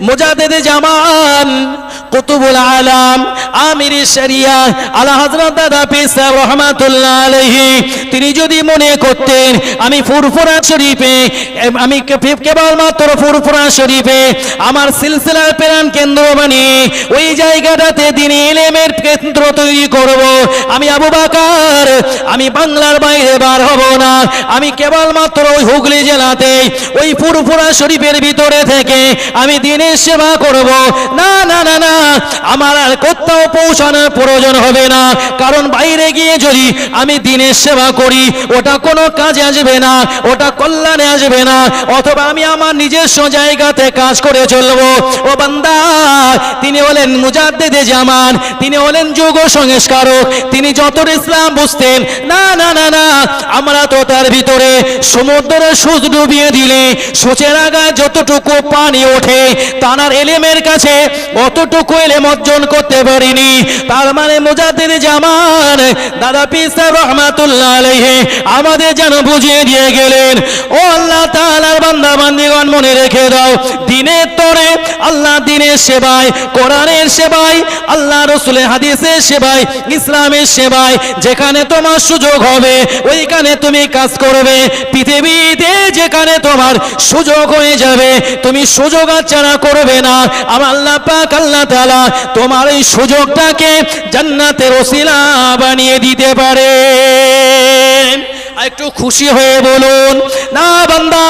মুজাদ্দিদে জামান কুতুবুল আলাম আমির শরিয়া, আলা হযরত দাদা পিসা রহমাতুল্লাহ আলাইহি, তিনি যদি মনে করতেন, আমি ফুরফুরা শরীফে, আমি কেবলমাত্র ফুরফুরা শরীফে, আমার সিলসিলার প্রাণ কেন্দ্র বানিয়ে ওই জায়গাটাতে দিনে এলেমের কেন্দ্র তৈরি করব, আমি আবু বাকার, আমি বাংলার বাইরে বার হব না, আমি কেবলমাত্র ওই হুগলি জেলাতে, ওই ফুরফুরা শরীফের ভিতরে থেকে আমি দিনের সেবা করব। না না না না আমার আর কোথাও পৌঁছানোর প্রয়োজন হবে না। কারণ বাইরে গিয়ে যদি আমি দিনের সেবা করি, ওটা কোনো কাজে আসবে না, ওটা কল্যাণে আসবে না, অথবা আমি আমার নিজস্ব জায়গাতে কাজ করে চলবো। ও বান্দা, তিনি হলেন মুজাদ্দেদে জামান, তিনি হলেন যোগ সংস্কারক, তিনি যত ইসলাম বুঝতেন, না না না না, আমরা তো তার ভিতরে সমুদ্রে সুচ ডুবিয়ে দিলে, সূচের আগা যতটুকু পানি ওঠে, তানার এলেমের কাছে অতটুকু এলেম অর্জন করতে পারিনি। তার মানে জামান, দাদা পিসা রহমাতুল্লাহ আমাদের যেন বুঝিয়ে দিয়ে গেলেন, ও আল্লাহ বান্দা, বান্দিগণ, মনে রেখে দাও, দিনের তরে আল্লাহ দিনের সেবায়, কোরআনের সেবায়, আল্লাহ হাদিসের সেবায়, ইসলামের সেবায়, যেখানে তোমার সুযোগ হবে, ওইখানে তুমি কাজ করবে, পৃথিবীতে যেখানে তোমার সুযোগ হয়ে যাবে, তুমি সুযোগ আচ্ছাড়া করবে না। আমার আল্লাহ পাক আল্লাহ তাআলা তোমার এই সুযোগটাকে জান্নাতের ওসিলা বানিয়ে দিতে পারে। একটু খুশি হয়ে বলুন, না বান্দা,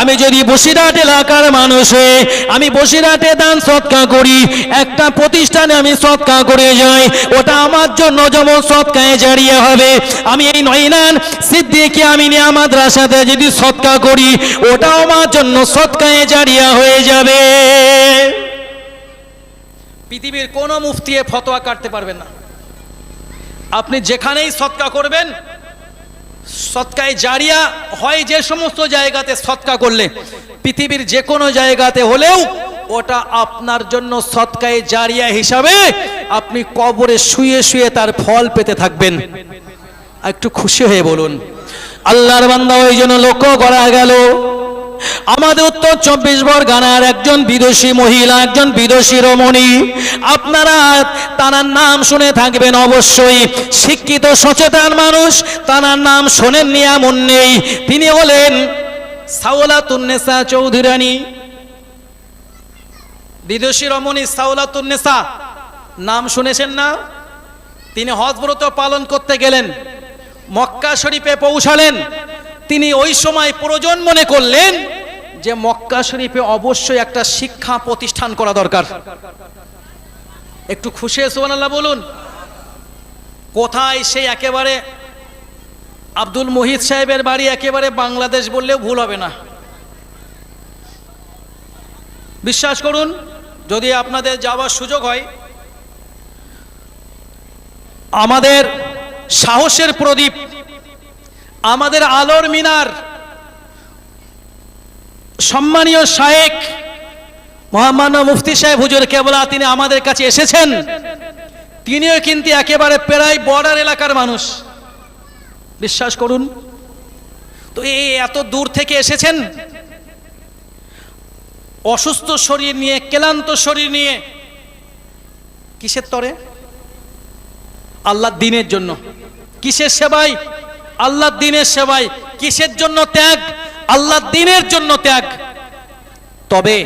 আমি যদি বসিরহাট এলাকার মানুষ আমি বসিরহাটে দান সৎকা করি, একটা প্রতিষ্ঠানে আমি সৎকা করে যাই, ওটা আমার জন্য যেমন সৎকায় জারিয়ে হবে। আমি এই নয়নান সিদ্দিকে আমি নিয়ে মাদ্রাসাতে যদি সৎকা করি, ওটাও আমার জন্য সৎকায় জারিয়া হয়ে যাবে। পৃথিবীর কোনো মুফতিয়ে ফতোয়া কাটতে পারবেন না। আপনি যেখানেই সৎকা করবেন, সৎকায় জারিয়া হয় যে সমস্ত জায়গাতে সৎকা করলে, পৃথিবীর যে কোনো জায়গাতে হলেও ওটা আপনার জন্য সৎকায় জারিয়া হিসাবে আপনি কবরে শুয়ে শুয়ে তার ফল পেতে থাকবেন। একটু খুশি হয়ে বলুন, আল্লাহর বান্দা ওই জন্য লক্ষ্য করা গেল আমাদের উত্তর চব্বিশ পরগনার একজন বিদেশি মহিলা, একজন বিদেশি রমণী। আপনারা তার নাম শুনে থাকবেন অবশ্যই। শিক্ষিত, সচেতন মানুষ তার নাম শোনেননি, এমন নেই। তিনি হলেন সাওলাতুন্নেসা চৌধুরানী। বিদেশি রমণী সাওলাতুন্নেসা নাম শুনেছেন না? তিনি হজব্রত পালন করতে গেলেন, মক্কা শরীফে পৌঁছালেন। তিনি ওই সময় প্রয়োজন মনে করলেন যে মক্কা শরীফে অবশ্যই একটা শিক্ষা প্রতিষ্ঠান করা দরকার। একটু খুশি সুবহানাল্লাহ বলুন। কোথায় সেই একেবারে আব্দুল মুহিত সাহেবের বাড়ি একেবারে বাংলাদেশ বললেও ভুল হবে না। বিশ্বাস করুন, যদি আপনাদের যাওয়ার সুযোগ হয়, আমাদের সাহসের প্রদীপ আমাদের আলোর মিনার। সম্মানীয় শায়েক মহামান্য মুফতি সাহেব হুজুর কেবলা, তিনি আমাদের কাছে এসেছেন। তিনিও কিন্তু একেবারে প্রায় বর্ডার এলাকার মানুষ। বিশ্বাস করুন, তো এই এত দূর থেকে এসেছেন? অসুস্থ শরীর নিয়ে, ক্লান্ত শরীর নিয়ে কিসের তরে? আল্লাহ দিনের জন্য। কিসের সেবাই আল্লাহর দিনের সেবাই কিসের জন্য ত্যাগ? আল্লাহর দিনের জন্য ত্যাগ। তবে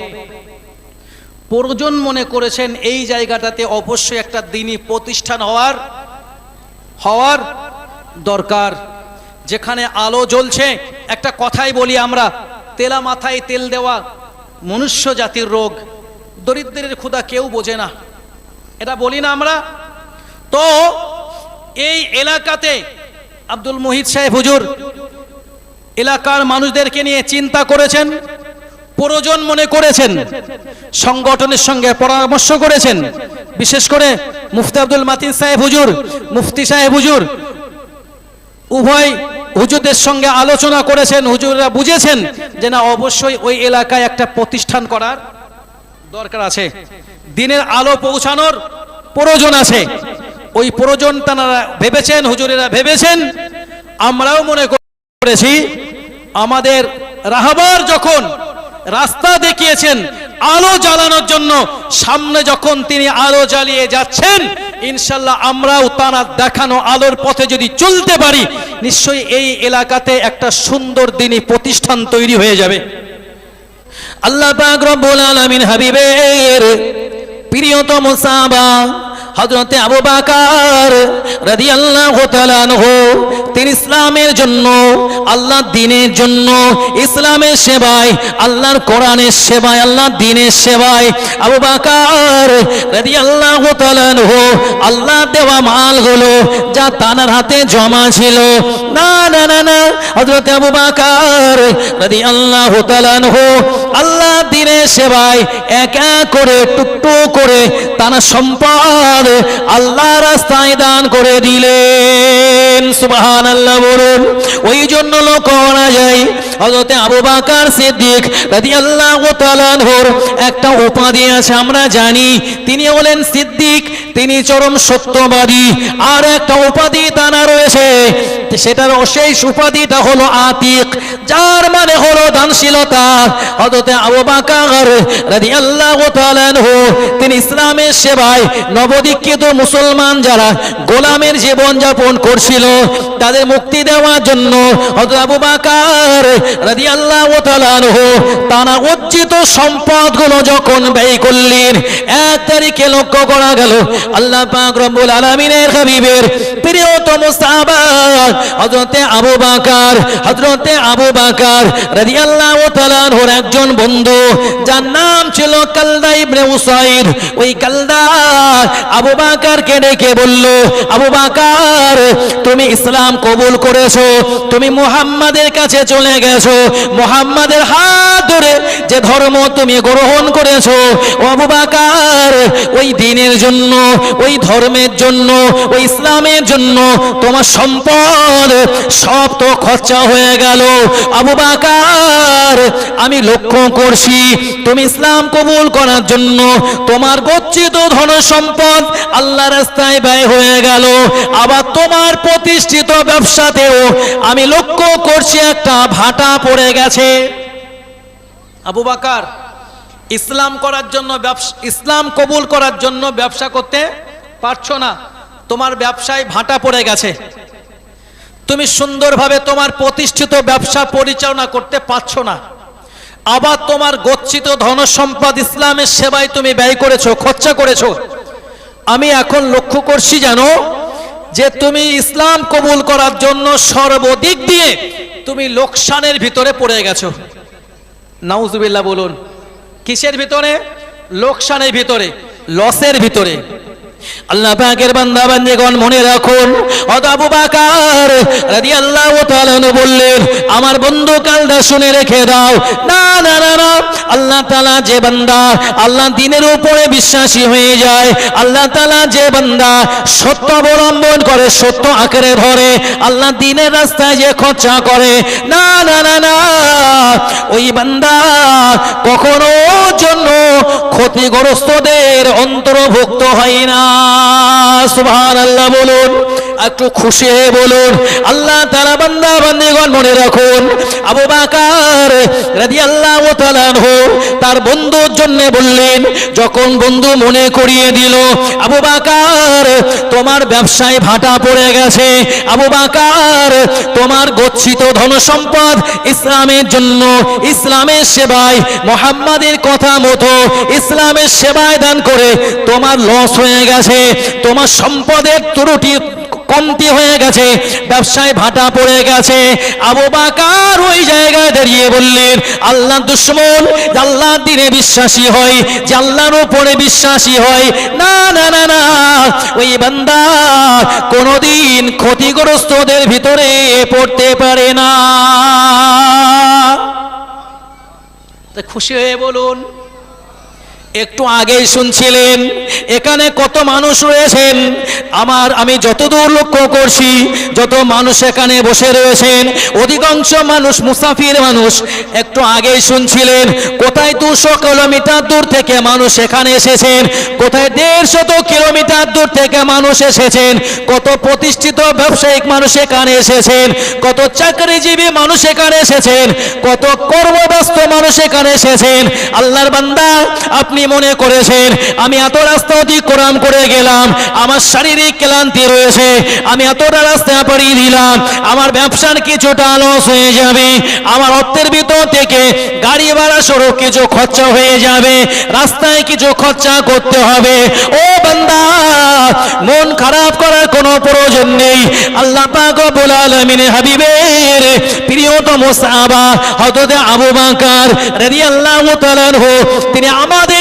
প্রয়োজন মনে করেছেন এই জায়গাটাতে অবশ্যই একটা দিনই প্রতিষ্ঠান হওয়ার হওয়ার দরকার, যেখানে আলো জ্বলছে। একটা কথাই বলি আমরা, তেলা মাথায় তেল দেওয়া মনুষ্য জাতির রোগ, দরিদ্রের ক্ষুধা কেউ বোঝে না। এটা বলি না আমরা? তো এই এলাকাতে আব্দুল মুহিত সাহেব হুজুর, এলাকার মানুষদেরকে নিয়ে চিন্তা করেছেন, প্রয়োজন মনে করেছেন, সংগঠনের সঙ্গে পরামর্শ করেছেন। বিশেষ করে মুফতি আব্দুল মাতিন সাহেব হুজুর, মুফতি সাহেব হুজুর, উভয় হুজুরদের সঙ্গে আলোচনা করেছেন, হুজুররা বুঝেছেন যে না, অবশ্যই ওই এলাকায় একটা প্রতিষ্ঠান করার দরকার আছে। দিনের আলো পৌঁছানোর প্রয়োজন আছে। ওই প্রয়োজন তারা ভেবেছেন, হুজুরেরা ভেবেছেন, আমরাও মনে করেছি, আমাদের রাহাবার যখন রাস্তা দেখিয়েছেন আলো জ্বালানোর জন্য, সামনে যখন তিনি আলো জ্বালিয়ে যাচ্ছেন, ইনশাল্লাহ আমরাও তারা দেখানো আলোর পথে যদি চলতে পারি, নিশ্চয়ই এই এলাকাতে একটা সুন্দর দিনই প্রতিষ্ঠান তৈরি হয়ে যাবে। আল্লাহ পাক রব্বুল আলামিন হাবিবের প্রিয়তম সাহাবা হযরতে আবু বাকার রাদিয়াল্লাহু তাআলা আনহু তিনি ইসলামের জন্য, আল্লাহর দ্বীনের জন্য, ইসলামের সেবায়, আল্লাহর কোরআনের সেবায়, আল্লাহর দ্বীনের সেবায়। আবু বকর রাদিয়াল্লাহু তাআলা আনহু, আল্লাহ দেওয়া মালগুলো যা তানার হাতে জমা ছিল। না না না না, হযরতে আবু বকর রাদিয়াল্লাহু তাআলা আনহু আল্লাহ দিনের সেবায় এক এক করে টুকটু করে তারা সম্পদ আল্লাহ রাস্তায় দান করে দিলেন। সুবাহান আল্লাহ বলুন। ওই জন্য লোক করা যায় হজরতে আবু বাকার সিদ্দিক তাআলা আনহুর একটা উপাধি আছে, আমরা জানি। তিনি হলেন সিদ্দিক, তিনি চরম সত্যবাদী। আর একটা উপাধি তানা রয়েছে, সেটার উপাধিটা হলো আতিক। যার মানে হলো দানশীলতা। হযরতে আবু বকর তাআলা আনহু, তিনি ইসলামের সেবায় নবদীক্ষিত মুসলমান যারা গোলামের জীবন যাপন করছিল, তাদের মুক্তি দেওয়ার জন্য যখন ব্যয় করলেন, এক তারিখে লক্ষ্য করা গেল, আল্লাহ হাবিবের প্রিয়তম আবু আবু একজন বন্ধু, যার নাম ছিল কালদা ইবনে উসাইদ ওই কালদা আবু বকরকে ডেকে বলল, আবু বকর, তুমি ইসলাম কবুল করেছ? তুমি মুহাম্মাদের কাছে চলে গেছো। মুহাম্মাদের হাত ধরে যে ধর্ম তুমি গ্রহণ করেছ, ও আবু বকর, ওই দিনের জন্য, ওই ধর্মের জন্য ওই ইসলামের জন্য তোমার সম্পদ সব তো খরচা হয়ে গেল। আবু আমি লক্ষ্য করছি, তুমি ইসলাম কবুল করার জন্য তোমার গচ্ছিত ধন সম্পদ আল্লাহ রাস্তায় ব্যয় হয়ে গেল। আবার তোমার প্রতিষ্ঠিত ব্যবসাতেও আমি লক্ষ্য করছি একটা ভাটা পড়ে গেছে। আবু বাকার, ইসলাম করার জন্য ইসলাম কবুল করার জন্য ব্যবসা করতে পারছ না? তোমার ব্যবসায় ভাটা পড়ে গেছে। তুমি সুন্দরভাবে তোমার প্রতিষ্ঠিত ব্যবসা পরিচালনা করতে পারছ না। আবার তোমার গচ্ছিত ধন সম্পদ ইসলামের সেবায় তুমি ব্যয় করেছ, খরচা করেছ। আমি এখন লক্ষ্য করছি জানো যে তুমি ইসলাম কবুল করার জন্য সর্বদিক দিয়ে তুমি লোকসানের ভিতরে পড়ে গেছো। নাউজুবিল্লাহ বলুন, কিসের ভিতরে? লোকসানের ভিতরে লসের ভিতরে। আল্লাহ পাকের বান্দা বান্দিগণ মনে রাখুন অত আবু বাকার রাদিয়াল্লাহু তাআলা বললেন, আমার বন্ধু কালটা শুনে রেখে দাও। না না না না। আল্লাহ তাআলা যে বান্দা আল্লাহ দিনের উপরে বিশ্বাসী হয়ে যায়, আল্লাহ তাআলা যে বান্দা সত্য অবলম্বন করে, সত্য আকারে ধরে আল্লাহ দিনের রাস্তায় যে খরচা করে, না না না না। ওই বান্দা কখনো জন্য ক্ষতিগ্রস্তদের অন্তর্ভুক্ত হয় না। আল্লাহ বলুন, একটু খুশি হয়ে বলুন। আল্লাহ তারা বান্দা, বান্দিগণ মনে রাখুন, আবু বাকার তাআলা আনহু তার বন্ধুর জন্য বললেন, যখন বন্ধু মনে করিয়ে দিল, আবু বাকার, তোমার ব্যবসায় ভাটা পড়ে গেছে। আবু বাকার, তোমার গচ্ছিত ধন সম্পদ ইসলামের জন্য, ইসলামের সেবায়, মোহাম্মদের কথা মতো ইসলামের সেবায় দান করে তোমার লস হয়ে গেছে। তোমার সম্পদের ত্রুটি কমতি হয়ে গেছে, ব্যবসায় ভাটা পড়ে গেছে। আবু বাকার ওই জায়গায় দাঁড়িয়ে বললেন, আল্লাহ দুশ্মন আল্লাহ দিনে বিশ্বাসী হয়, যে আল্লাহর উপরে বিশ্বাসী হয়। না না না না, ওই বান্দা কোনোদিন ক্ষতিগ্রস্তদের ভিতরে পড়তে পারে না। খুশি হয়ে বলুন একটু আগেই শুনছিলেন, এখানে কত মানুষ রয়েছেন, আমার আমি যতদূর লক্ষ্য করছি, যত মানুষ এখানে বসে রয়েছেন, অধিকাংশ মানুষ মুসাফির মানুষ, একটু আগেই শুনছিলেন, কোথায় দুশো কিলোমিটার দূর থেকে মানুষ এখানে এসেছেন, কোথায় দেড়শত কিলোমিটার দূর থেকে মানুষ এসেছেন, কত প্রতিষ্ঠিত ব্যবসায়িক মানুষ এখানে এসেছেন, কত চাকরিজীবী মানুষ এখানে এসেছেন, কত কর্মব্যস্ত মানুষ এখানে এসেছেন, আল্লাহর বান্দা আপনি মনে করেছেন, আমি এত রাস্তা অতিক্রম করে গেলাম, আমার শারীরিক ক্লান্তি রয়েছে, আমি এতটা রাস্তা পাড়িয়ে দিলাম, আমার ব্যবসার কিছুটা লস হয়ে যাবে, আমার অর্থের ভিতর থেকে গাড়ি ভাড়া সড়ক কিছু খরচা হয়ে যাবে, রাস্তায় কিছু খরচা করতে হবে। ও বান্দা, মন খারাপ করার কোনো প্রয়োজন নেই। আল্লাহ পাক রব্বুল আলামিন হাবিবের প্রিয়তম সাহাবা হযরত আবু বকর রাদিয়াল্লাহু তাআলা তিনি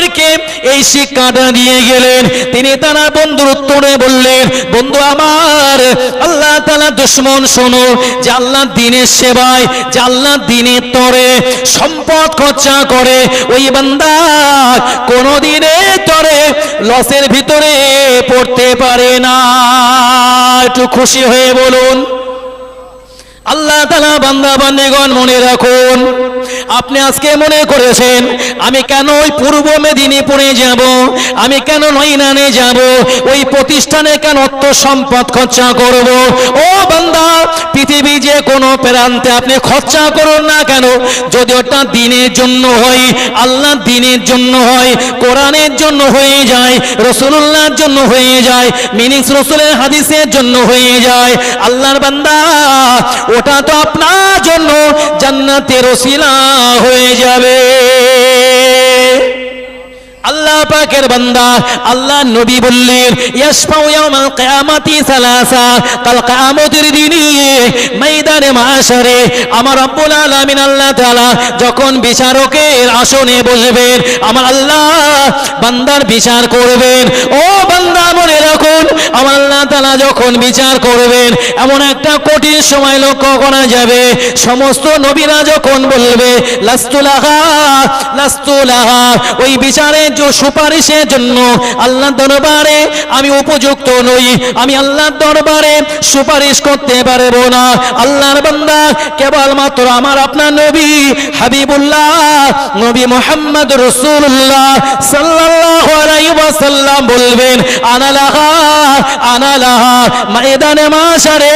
আমাদেরকে এই শিক্ষাটা দিয়ে গেলেন। তিনি তার বন্ধুর উত্তরে বললেন, বন্ধু আমার, আল্লাহ তাআলা দুশ্মন শোনো, যে আল্লাহ দিনের সেবায়, যে আল্লাহ দিনের তরে সম্পদ খরচা করে, ওই বান্দা কোনোদিনে তরে লসের ভিতরে পড়তে পারে না। একটু খুশি হয়ে বলুন। আল্লাহ তালা বান্দা বান্দেগণ মনে রাখুন আপনি আজকে মনে করেছেন, আমি কেন ওই পূর্ব মেদিনীপুরে যাব? আমি কেন নইনানে যাব? ওই প্রতিষ্ঠানে কেন অর্থ সম্পদ খরচা করব? ও বান্দা, পৃথিবী যে কোনো প্রান্তে আপনি খরচা করুন না কেন? যদি ওটা দিনের জন্য হয়, আল্লাহ দিনের জন্য হয়, কোরআনের জন্য হয়ে যায়, রসুল্লাহর জন্য হয়ে যায়, মিনিস রসুলের হাদিসের জন্য হয়ে যায়, আল্লাহর বান্দা, ওটা তো আপনার জন্য জান্নাতের ওসিলা হয়ে যাবে। আল্লাহ পাকের বান্দা, আল্লাহ নবী বললেন, ইয়াসফাউ ইয়াউমাল কিয়ামাতি সালাসা কাল কিয়ামতের দিনে ময়দানে মাশারে আমার রব্বুল আলামিন আল্লাহ তাআলা যখন বিচারকের আসনে বসবেন, আমার আল্লাহ বান্দার বিচার করবেন। ও বান্দা, মনে রাখুন, আমার আল্লাহ তাআলা যখন বিচার করবেন, এমন একটা কঠিন সময় লক্ষ্য করা যাবে। সমস্ত নবীরা যখন বলবে লাস্তুলাহা লাস্তুলাহা ওই বিচারের যে সুপারিশের জন্য আল্লাহ দরবারে আমি উপযুক্ত নই। আমি আল্লাহর দরবারে সুপারিশ করতে পারব না। আল্লাহর বান্দা, কেবলমাত্র আমার আপনার নবী হাবিবুল্লাহ, নবী মোহাম্মদ রসুল্লাহ সাল্লাল্লাহু আলাইহি ওয়াসাল্লাম বলবেন, আনালাহা আনালাহা, ময়দানে মাশারে।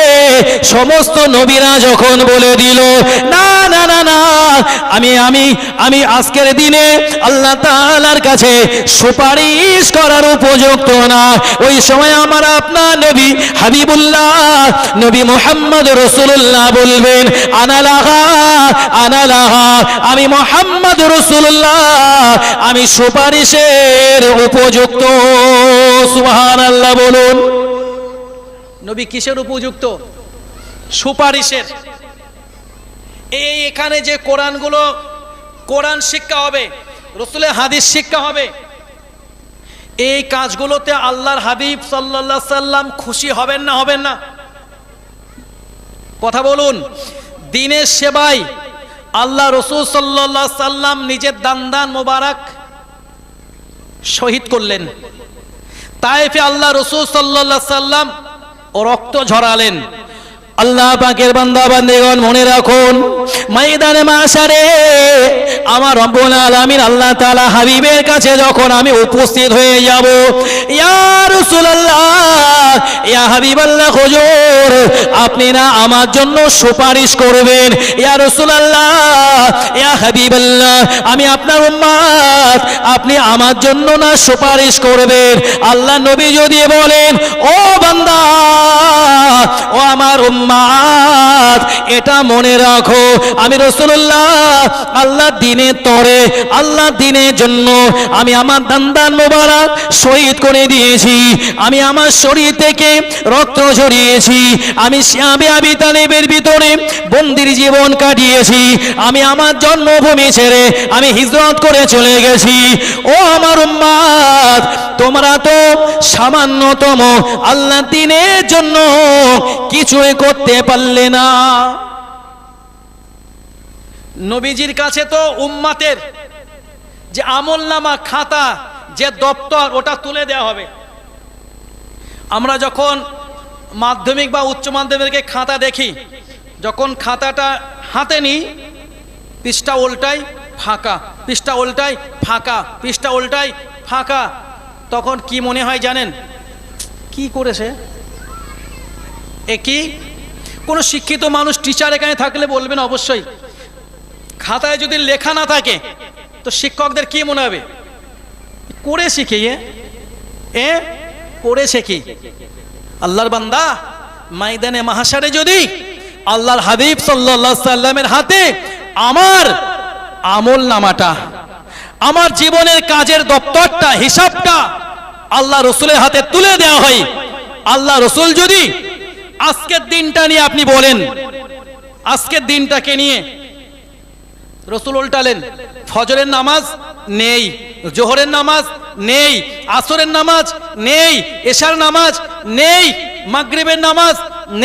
সমস্ত নবীরা যখন বলে দিল, না না না না, আমি আমি আমি আজকের দিনে আল্লাহ তাআলার কাছে সুপারিশ করার উপযুক্ত না। ওই সময় আমার আপনার নবী হাবিবুল্লাহ, নবী মোহাম্মদ রসুল্লাহ বলবেন আনালাহা আনালাহা আমি মোহাম্মদ রসুল্লাহ আমি সুপারিশের উপযুক্ত। সুবহান আল্লাহ বলুন। নবী কিসের উপযুক্ত? সুপারিশের। এই এখানে যে কোরআনগুলো, কোরআন শিক্ষা হবে রসুলের হাদিস শিক্ষা হবে। এই কাজগুলোতে আল্লাহর হাবিব সাল্লাহ সাল্লাম খুশি হবেন না হবেন না? কথা বলুন, দিনের সেবায় আল্লাহ রসুল সাল্লাহ সাল্লাম নিজের দান মোবারক শহীদ করলেন। তাইফে আল্লাহ রসুল সাল্লাহ সাল্লাম ও রক্ত ঝরালেন। আল্লাহ পাকের বান্দা, বান্দিগণ, মনে রাখুন, ময়দানে মাশারে আমার রব্বুল আলামিন আল্লাহ তাআলা হাবিবের কাছে যখন আমি উপস্থিত হয়ে যাব, ইয়া রাসূলুল্লাহ, ইয়া হাবিবাল্লাহ হুজুর, আপনি না আমার জন্য সুপারিশ করবেন, ইয়া রাসূলুল্লাহ, ইয়া হাবিবাল্লাহ, আমি আপনার উম্মত আপনি আমার জন্য না সুপারিশ করবেন। আল্লাহ নবী যদি বলেন, ও বান্দা, ও আমার উম্মাত এটা মনে রাখো। আমি রসুল্লাহ আল্লাহ দিনে তরে আল্লাহ দিনের জন্য আমি আমার দান্দান মোবারক শহীদ করে দিয়েছি। আমি আমার শরীর থেকে রক্ত ঝরিয়েছি। আমি শ্যামে আবি তালেবের ভিতরে বন্দির জীবন কাটিয়েছি। আমি আমার জন্মভূমি ছেড়ে আমি হিজরত করে চলে গেছি। ও আমার উম্মাদ, তোমরা তো সামান্যতম আল্লাহ দিনের জন্য কিছুই করতে পারলে না। নবীজির কাছে তো উম্মাতের যে আমল নামা খাতা, যে দপ্তর, ওটা তুলে দেওয়া হবে। আমরা যখন মাধ্যমিক বা উচ্চ মাধ্যমিকের খাতা দেখি, যখন খাতাটা হাতে নিই, পৃষ্ঠা উল্টাই ফাঁকা, পৃষ্ঠা উল্টাই ফাঁকা, পৃষ্ঠা উল্টাই ফাঁকা, তখন কি মনে হয় জানেন? কি করেছে? এ কি কোনো শিক্ষিত মানুষ টিচার এখানে থাকলে বলবেন অবশ্যই। খাতায় যদি লেখা না থাকে, তো শিক্ষকদের কি মনে হবে? করে কি এ? এ? করেছে কি আল্লাহর বান্দা মাইদানে মাহাসারে যদি আল্লাহর হাবিব সাল্লাল্লাহু সাল্লামের হাতে আমার আমল নামাটা, আমার জীবনের কাজের দপ্তরটা, হিসাবটা আল্লাহ রসুলের হাতে তুলে দেওয়া হয়, আল্লাহ রসুল যদি আজকের দিনটা নিয়ে আপনি বলেন। আজকের দিনটাকে নিয়ে রসুল উল্টালেন, ফজরের নামাজ নেই, জোহরের নামাজ নেই, আসরের নামাজ নেই, এশার নামাজ নেই, মাগরিবের নামাজ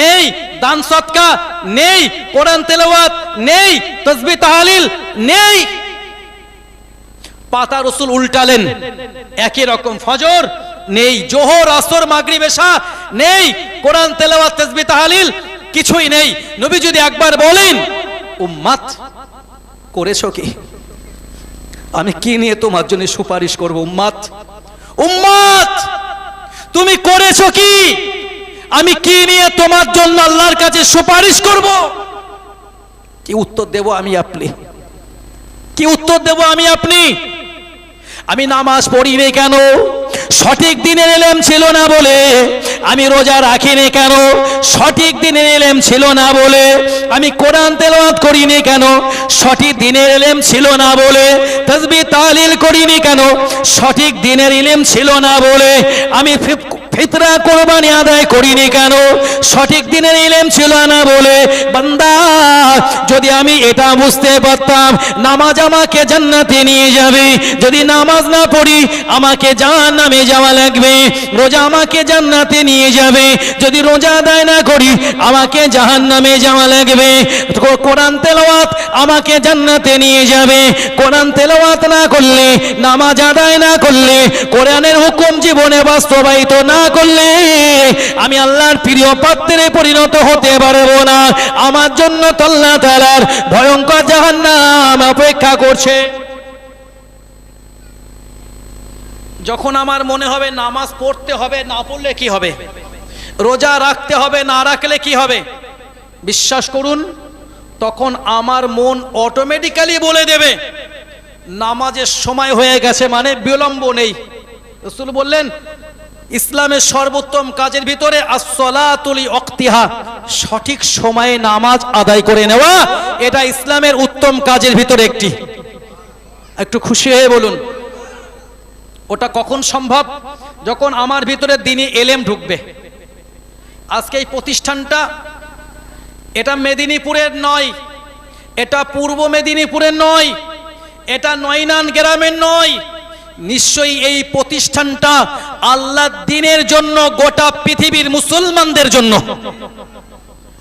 নেই, দান সৎকা নেই, কোরআন তেলাওয়াত নেই, তসবি তাহালিল নেই। পাতা রসুল উল্টালেন, একই রকম ফজর নেই, জোহর, আসর, মাগরিব, এশা নেই, কোরআন, তেলাওয়াত তসবি তাহালিল কিছুই নেই। নবী যদি একবার বলেন উম্মাত করেছ কি? আমি কি নিয়ে তোমার জন্য সুপারিশ করব উম্মাত উম্মাত তুমি করেছ কি? আমি কি নিয়ে তোমার জন্য আল্লাহর কাছে সুপারিশ করব? কি উত্তর দেব আমি আপনি? কি উত্তর দেব আমি আপনি? আমি নামাজ পড়িনি কেন? সঠিক দিনের এলেম ছিল না বলে আমি রোজা রাখিনি কেন? সঠিক দিনের এলেম ছিল না বলে আমি কোরআন তেলাওয়াত করিনি কেন? সঠিক দিনের এলেম ছিল না বলে তসবি তালিল করিনি কেন? সঠিক দিনের ইলেম ছিল না বলে আমি ফিতরা কোরবানি আদায় করিনি কেন? সঠিক দিনের ইলেম ছিল না বলে, বান্দা, যদি আমি এটা বুঝতে পারতাম, নামাজ আমাকে জান্নাতে নিয়ে যাবে। যদি নামাজ না পড়ি, আমাকে জাহান্নামে যাওয়া লাগবে। রোজা আমাকে জান্নাতে নিয়ে যাবে। যদি রোজা আদায় না করি, আমাকে জাহান্নামে যাওয়া লাগবে। কোরআন তেলাওয়াত আমাকে জান্নাতে নিয়ে যাবে। কোরআন তেলাওয়াত না করলে, নামাজ আদায় না করলে, কোরআনের হুকুম জীবনে বাস্তবায়িত না করলে আমি আল্লাহর প্রিয় পাত্রে পরিণত হতে পারব না। আমার জন্য তল্লা তালার ভয়ঙ্কর জাহান্নাম অপেক্ষা করছে। যখন আমার মনে হবে নামাজ পড়তে হবে, না পড়লে কি হবে? রোজা রাখতে হবে, না রাখলে কি হবে? বিশ্বাস করুন, তখন আমার মন অটোমেটিক্যালি বলে দেবে, নামাজের সময় হয়ে গেছে মানে বিলম্ব নেই। রসুল বললেন ইসলামের সর্বোত্তম কাজের ভিতরে অক্তিহা সঠিক সময়ে নামাজ আদায় করে নেওয়া, এটা ইসলামের উত্তম কাজের ভিতরে একটি। একটু খুশি হয়ে বলুন, ওটা কখন সম্ভব? যখন আমার ভিতরে দিনই এলেম ঢুকবে। আজকে এই প্রতিষ্ঠানটা, এটা মেদিনীপুরের নয়, এটা পূর্ব মেদিনীপুরের নয়, এটা নয়নান গ্রামের নয় নিশ্চয়ই এই প্রতিষ্ঠানটা আল্লাহ দিনের জন্য গোটা পৃথিবীর মুসলমানদের জন্য।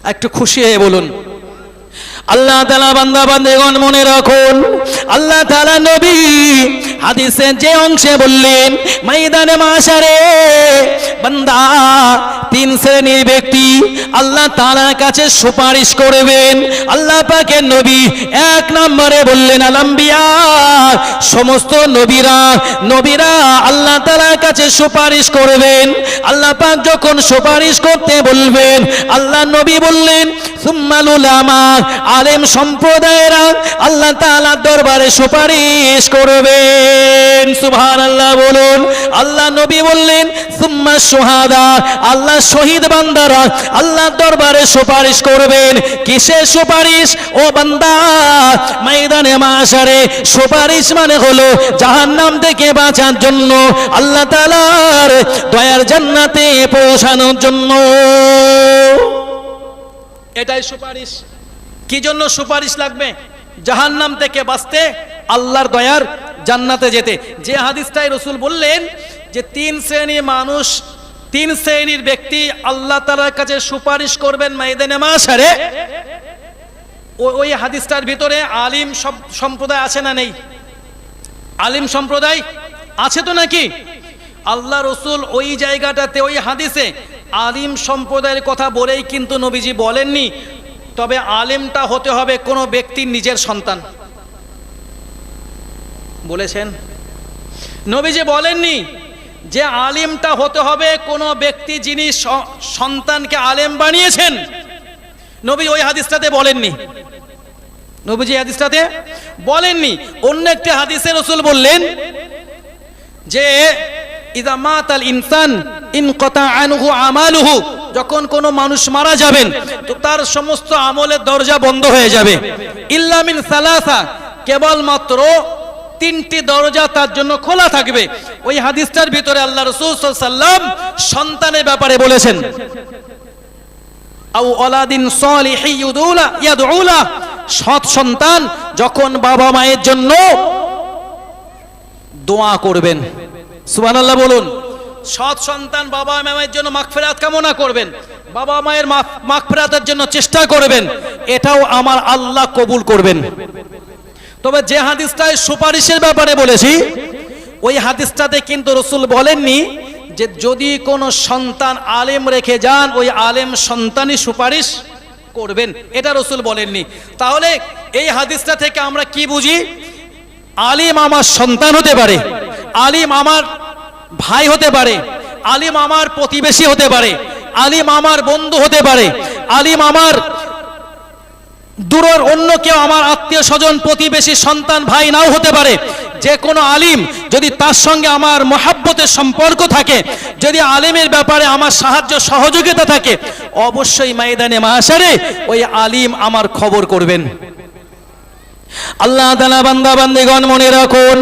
একটু খুশি হয়ে বলুন। আল্লাহ তালা বান্দা বান্দেগণ মনে রাখুন, আল্লাহ তালা নবী হাদিসে যে অংশে বললেন, ময়দানে মাসারে বান্দা তিন শ্রেণির ব্যক্তি, আল্লাহ তালার কাছে সুপারিশ করবেন। আল্লাহ পাকের নবী এক নম্বরে বললেন আলাম্বিয়া সমস্ত নবীরা নবীরা আল্লাহ তালার কাছে সুপারিশ করবেন। আল্লাহ পাক যখন সুপারিশ করতে বলবেন, আল্লাহ নবী বললেন, সুম্মাল উলামা আলেম সম্প্রদায়েরা আল্লাহ তাআলার দরবারে সুপারিশ করবেন সুবহানাল্লাহ বলুন। আল্লাহ নবী বললেন, সুম্মা সুহাদা আল্লাহ শহীদ বান্দারা আল্লাহর দরবারে সুপারিশ করবেন। কিসের সুপারিশ? ও বান্দা, ময়দানে মাশারে, সুপারিশ মানে হলো জাহান্নাম থেকে বাঁচার জন্য, আল্লাহ তাআলার দয়ার জান্নাতে পৌঁছানোর জন্য। এটাই সুপারিশ। কি জন্য সুপারিশ লাগবে? জাহান্নাম থেকে বাঁচতে আল্লাহর দয়ার জান্নাতে যেতে। যে হাদিসটাই রসুল বললেন যে তিন শ্রেণির মানুষ, তিন শ্রেণির ব্যক্তি আল্লাহ তালার কাছে সুপারিশ করবেন মাইদানে মাসারে ওই হাদিসটার ভিতরে আলিম সব সম্প্রদায় আছে না নেই? আলিম সম্প্রদায় আছে তো নাকি? আল্লাহ রসুল ওই জায়গাটাতে, ওই হাদিসে আলিম সম্প্রদায়ের কথা বলেই কিন্তু নবীজি বলেননি। তবে আলিমটা হতে হবে কোনো ব্যক্তির নিজের সন্তান। বলেছেন, নবীজি বলেননি যে আলিমটা হতে হবে কোনো ব্যক্তি যিনি সন্তানকে আলেম বানিয়েছেন। নবী ওই হাদিসটাতে বলেননি। নবীজি হাদিসটাতে বলেননি। অন্য একটি হাদিসে রসুল বললেন যে ইদা মাতাল ইনসান ইন আনহু আমালুহু যখন কোনো মানুষ মারা যাবেন, তো তার সমস্ত আমলের দরজা বন্ধ হয়ে যাবে। ইল্লামিন সালাসা, কেবলমাত্র তিনটি দরজা তার জন্য খোলা থাকবে। ওই হাদিসটার ভিতরে আল্লাহ রসুল সন্তানের ব্যাপারে বলেছেন। আউ অলাদিন সলিহি ইউদুলা ইয়াদউলা। সৎ সন্তান যখন বাবা মায়ের জন্য দোয়া করবেন। সুবহানাল্লাহ বলুন। সৎ সন্তান বাবা মায়ের জন্য মাগফিরাত কামনা করবেন। বাবা মায়ের মাগফিরাতের জন্য চেষ্টা করবেন। এটাও আমার আল্লাহ কবুল করবেন। তবে যে হাদিসটায় সুপারিশের ব্যাপারে বলেছি, ওই হাদিসটাতে কিন্তু রসুল বলেননি যে যদি কোনো সন্তান আলেম রেখে যান, ওই আলেম সন্তানই সুপারিশ করবেন। এটা রসুল বলেননি। তাহলে এই হাদিসটা থেকে আমরা কি বুঝি? আলিম আমার সন্তান হতে পারে, আলিম আমার ভাই হতে পারে, আলিম আমার প্রতিবেশী হতে পারে, আলিম আমার বন্ধু হতে পারে, আলিম আমার দূরের অন্য কেউ আমার আত্মীয় স্বজন, প্রতিবেশী, সন্তান, ভাই নাও হতে পারে। যে কোনো আলিম যদি তার সঙ্গে আমার মহাব্বতের সম্পর্ক থাকে, যদি আলিমের ব্যাপারে আমার সাহায্য, সহযোগিতা থাকে, অবশ্যই ময়দানে মাসারে ওই আলিম আমার খবর করবেন। আল্লাহ বান্দা বান্দিগণ মনে রাখুন